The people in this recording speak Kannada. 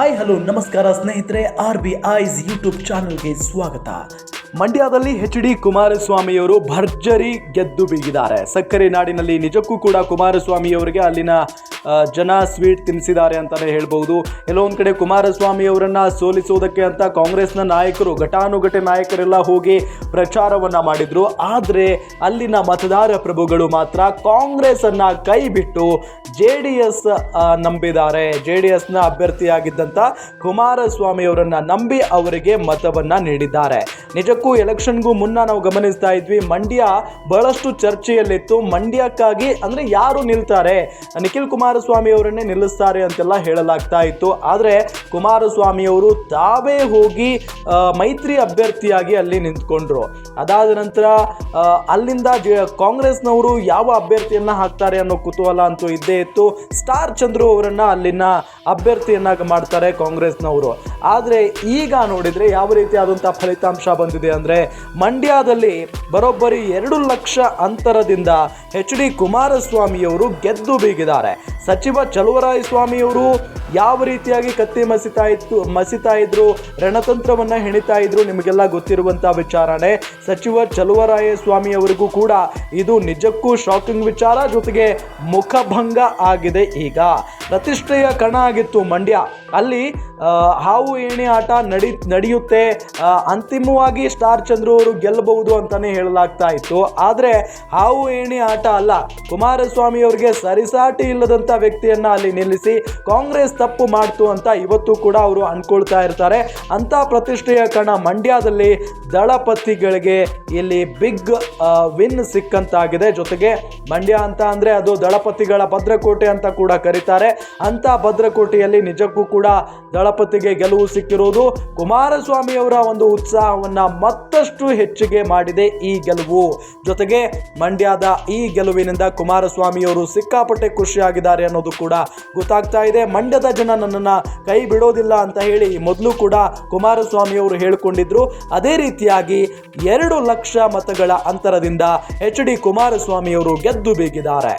ಹಾಯ್ ಹಲೋ ನಮಸ್ಕಾರ ಸ್ನೇಹಿತರೆ ಆರ್ ಬಿ ಐಸ್ ಯೂಟ್ಯೂಬ್ ಚಾನಲ್ಗೆ ಸ್ವಾಗತ. ಮಂಡ್ಯದಲ್ಲಿ ಎಚ್ ಡಿ ಕುಮಾರಸ್ವಾಮಿಯವರು ಭರ್ಜರಿ ಗೆದ್ದು ಬೀಗಿದ್ದಾರೆ. ಸಕ್ಕರೆ ನಾಡಿನಲ್ಲಿ ನಿಜಕ್ಕೂ ಕೂಡ ಕುಮಾರಸ್ವಾಮಿಯವರಿಗೆ ಅಲ್ಲಿನ ಜನ ಸ್ವೀಟ್ ತಿನ್ನಿಸಿದ್ದಾರೆ ಅಂತಲೇ ಹೇಳ್ಬೋದು ಕೆಲವೊಂದು ಕಡೆ ಕುಮಾರಸ್ವಾಮಿ ಅವರನ್ನ ಸೋಲಿಸುವುದಕ್ಕೆ ಅಂತ ಕಾಂಗ್ರೆಸ್ನ ನಾಯಕರು, ಘಟಾನುಘಟಿ ನಾಯಕರೆಲ್ಲ ಹೋಗಿ ಪ್ರಚಾರವನ್ನ ಮಾಡಿದ್ರು. ಆದರೆ ಅಲ್ಲಿನ ಮತದಾರ ಪ್ರಭುಗಳು ಮಾತ್ರ ಕಾಂಗ್ರೆಸ್ ಅನ್ನ ಕೈ ಬಿಟ್ಟು ಜೆ ಡಿ ಎಸ್ ನಂಬಿದ್ದಾರೆ. ಜೆ ಡಿ ಎಸ್ನ ಅಭ್ಯರ್ಥಿಯಾಗಿದ್ದಂಥ ಕುಮಾರಸ್ವಾಮಿ ಅವರನ್ನ ನಂಬಿ ಅವರಿಗೆ ಮತವನ್ನ ನೀಡಿದ್ದಾರೆ. ನಿಜಕ್ಕೂ ಎಲೆಕ್ಷನ್ಗೂ ಮುನ್ನ ನಾವು ಗಮನಿಸ್ತಾ ಇದ್ವಿ. ಮಂಡ್ಯ ಬಹಳಷ್ಟು ಚರ್ಚೆಯಲ್ಲಿತ್ತು. ಮಂಡ್ಯಕ್ಕಾಗಿ ಅಂದರೆ ಯಾರು ನಿಲ್ತಾರೆ? ನಿಖಿಲ್ ಕುಮಾರಸ್ವಾಮಿ ಅವರನ್ನೇ ನಿಲ್ಲಿಸ್ತಾರೆ ಅಂತೆಲ್ಲ ಹೇಳಲಾಗ್ತಾ ಇತ್ತು. ಆದರೆ ಕುಮಾರಸ್ವಾಮಿ ಅವರು ತಾವೇ ಹೋಗಿ ಮೈತ್ರಿ ಅಭ್ಯರ್ಥಿಯಾಗಿ ಅಲ್ಲಿ ನಿಂತ್ಕೊಂಡ್ರು. ಅದಾದ ನಂತರ ಅಲ್ಲಿಂದ ಕಾಂಗ್ರೆಸ್ನವರು ಯಾವ ಅಭ್ಯರ್ಥಿಯನ್ನು ಹಾಕ್ತಾರೆ ಅನ್ನೋ ಕುತೂಹಲ ಅಂತೂ ಇದ್ದೇ ಇತ್ತು. ಸ್ಟಾರ್ ಚಂದ್ರು ಅವರನ್ನು ಅಲ್ಲಿನ ಅಭ್ಯರ್ಥಿಯನ್ನಾಗಿ ಮಾಡ್ತಾರೆ ಕಾಂಗ್ರೆಸ್ನವರು. ಆದರೆ ಈಗ ನೋಡಿದರೆ ಯಾವ ರೀತಿಯಾದಂಥ ಫಲಿತಾಂಶ ಬಂದಿದೆ ಅಂದರೆ, ಮಂಡ್ಯದಲ್ಲಿ ಬರೋಬ್ಬರಿ ಎರಡು ಲಕ್ಷ ಅಂತರದಿಂದ ಎಚ್ ಡಿ ಕುಮಾರಸ್ವಾಮಿಯವರು ಗೆದ್ದು ಬೀಗಿದ್ದಾರೆ. ಸಚಿವ ಚಲುವರಾಯ ಸ್ವಾಮಿಯವರು ಯಾವ ರೀತಿಯಾಗಿ ಕತ್ತಿ ಮಸಿತಾ ಇತ್ತು, ಮಸಿತಾ ಇದ್ರು, ರಣತಂತ್ರವನ್ನ ಹೆಣಿತಾ ಇದ್ರು ನಿಮಗೆಲ್ಲ ಗೊತ್ತಿರುವಂತ ವಿಚಾರನೆ ಸಚಿವ ಚಲುವರಾಯ ಸ್ವಾಮಿ ಅವರಿಗೂ ಕೂಡ ಇದು ನಿಜಕ್ಕೂ ಶಾಕಿಂಗ್ ವಿಚಾರ, ಜೊತೆಗೆ ಮುಖಭಂಗ ಆಗಿದೆ ಈಗ. ಪ್ರತಿಷ್ಠೆಯ ಕಣ ಆಗಿತ್ತು ಮಂಡ್ಯ. ಅಲ್ಲಿ ಹಾವು ಏಣಿ ಆಟ ನಡಿ, ನಡೆಯುತ್ತೆ. ಅಂತಿಮವಾಗಿ ಸ್ಟಾರ್ ಚಂದ್ರು ಅವರು ಗೆಲ್ಲಬಹುದು ಅಂತಾನೆ ಹೇಳಲಾಗ್ತಾ ಇತ್ತು. ಆದರೆ, ಹಾವು ಏಣಿ ಆಟ ಅಲ್ಲ. ಕುಮಾರಸ್ವಾಮಿ ಅವರಿಗೆ ಸರಿಸಾಟಿ ಇಲ್ಲದಂತ ವ್ಯಕ್ತಿಯನ್ನ ಅಲ್ಲಿ ನಿಲ್ಲಿಸಿ ಕಾಂಗ್ರೆಸ್ ತಪ್ಪು ಮಾಡ್ತು ಅಂತ ಇವತ್ತು ಕೂಡ ಅವರು ಅಂದ್ಕೊಳ್ತಾ ಇರ್ತಾರೆ. ಅಂತ ಪ್ರತಿಷ್ಠೆಯ ಕಣ ಮಂಡ್ಯದಲ್ಲಿ ದಳಪತಿಗಳಿಗೆ ಇಲ್ಲಿ ಬಿಗ್ ವಿನ್ ಸಿಕ್ಕಂತಾಗಿದೆ. ಜೊತೆಗೆ ಮಂಡ್ಯ ಅಂತ ಅಂದರೆ ಅದು ದಳಪತಿಗಳ ಭದ್ರಕೋಟೆ ಅಂತ ಕೂಡ ಕರೀತಾರೆ. ಅಂತ ಭದ್ರಕೋಟೆಯಲ್ಲಿ ನಿಜಕ್ಕೂ ಕೂಡ ದಳಪತಿಗೆ ಗೆಲುವು ಸಿಕ್ಕಿರುವುದು ಕುಮಾರಸ್ವಾಮಿಯವರ ಒಂದು ಉತ್ಸಾಹವನ್ನ ಮತ್ತಷ್ಟು ಹೆಚ್ಚಿಗೆ ಮಾಡಿದೆ ಈ ಗೆಲುವು. ಜೊತೆಗೆ ಮಂಡ್ಯದ ಈ ಗೆಲುವಿನಿಂದ ಕುಮಾರಸ್ವಾಮಿಯವರು ಸಿಕ್ಕಾಪಟ್ಟೆ ಖುಷಿಯಾಗಿದ್ದಾರೆ ಅನ್ನೋದು ಕೂಡ ಗೊತ್ತಾಗ್ತಾ ಇದೆ. ಮಂಡ್ಯದ ಜನ ನನ್ನನ್ನ ಕೈ ಬಿಡೋದಿಲ್ಲ ಅಂತ ಹೇಳಿ ಮೊದಲು ಕೂಡ ಕುಮಾರಸ್ವಾಮಿ ಅವರು ಹೇಳಿಕೊಂಡಿದ್ರು. ಅದೇ ರೀತಿಯಾಗಿ ಎರಡು ಲಕ್ಷ ಮತಗಳ ಅಂತರದಿಂದ ಎಚ್ ಡಿ ಕುಮಾರಸ್ವಾಮಿ ಅವರು ಗೆದ್ದು ಬೀಗಿದ್ದಾರೆ.